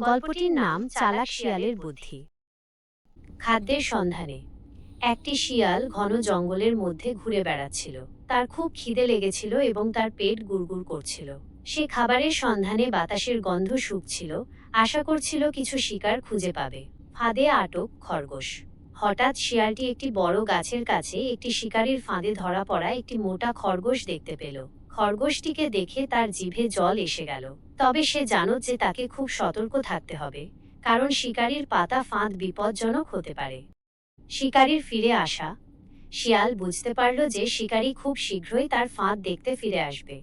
গল্পটির নাম চালাক শিয়ালের বুদ্ধি। খাদ্যের সন্ধানে, একটি শিয়াল ঘন জঙ্গলের মধ্যে ঘুরে বেড়াচ্ছিল। তার খুব খিদে লেগেছিল এবং তার পেট গুড়গুড় করছিল। সে খাবারের সন্ধানে বাতাসের গন্ধ শুকছিল। আশা করছিল কিছু শিকার খুঁজে পাবে। ফাঁদে আটক খরগোশ। হঠাৎ শিয়ালটি একটি বড় গাছের কাছে একটি শিকারীর ফাঁদে ধরা পড়া একটি মোটা খরগোশ দেখতে পেল। খরগোশটিকে দেখে তার জিভে জল এসে গেল। তবে সে জানো যে তাকে খুব সতর্ক থাকতে হবে, কারণ শিকারীর পাতা ফাঁদ বিপজ্জনক হতে পারে। শিকারীর ফিরে আসা। শিয়াল বুঝতে পারল যে শিকারী খুব শীঘ্রই তার ফাঁদ দেখতে ফিরে আসবে।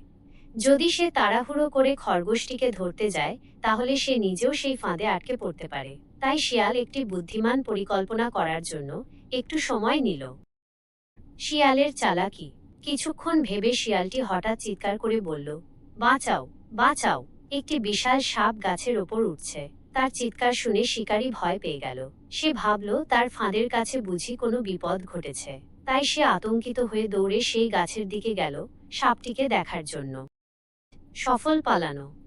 যদি সে তাড়াহুড়ো করে খরগোশটিকে ধরতে যায়, তাহলে সে নিজেও সেই ফাঁদে আটকে পড়তে পারে। তাই শিয়াল একটি বুদ্ধিমান পরিকল্পনা করার জন্য একটু সময় নিল। শিয়ালের চালাকি। কিছুক্ষণ ভেবে শিয়ালটি হঠাৎ চিৎকার করে বলল, বাঁচাও বাঁচাও। একটি বিশাল সাপ গাছের ওপর উঠছে। তার চিৎকার শুনে শিকারী ভয় পেয়ে গেল। সে ভাবল, তার ফাঁদের কাছে বুঝি কোনো বিপদ ঘটেছে। তাই সে আতঙ্কিত হয়ে দৌড়ে সেই গাছের দিকে গেল সাপটিকে দেখার জন্য। সফল পালানো।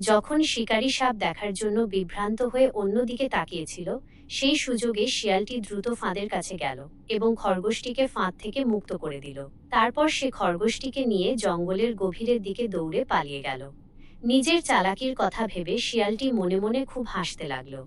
যখন শিকারী সাপ দেখার জন্য বিভ্রান্ত হয়ে অন্যদিকে তাকিয়েছিল, সেই সুযোগে শিয়ালটি দ্রুত ফাঁদের কাছে গেল এবং খরগোশটিকে ফাঁদ থেকে মুক্ত করে দিল। তারপর সে খরগোশটিকে নিয়ে জঙ্গলের গভীরের দিকে দৌড়ে পালিয়ে গেল। নিজের চালাকির কথা ভেবে শিয়ালটি মনে মনে খুব হাসতে লাগল।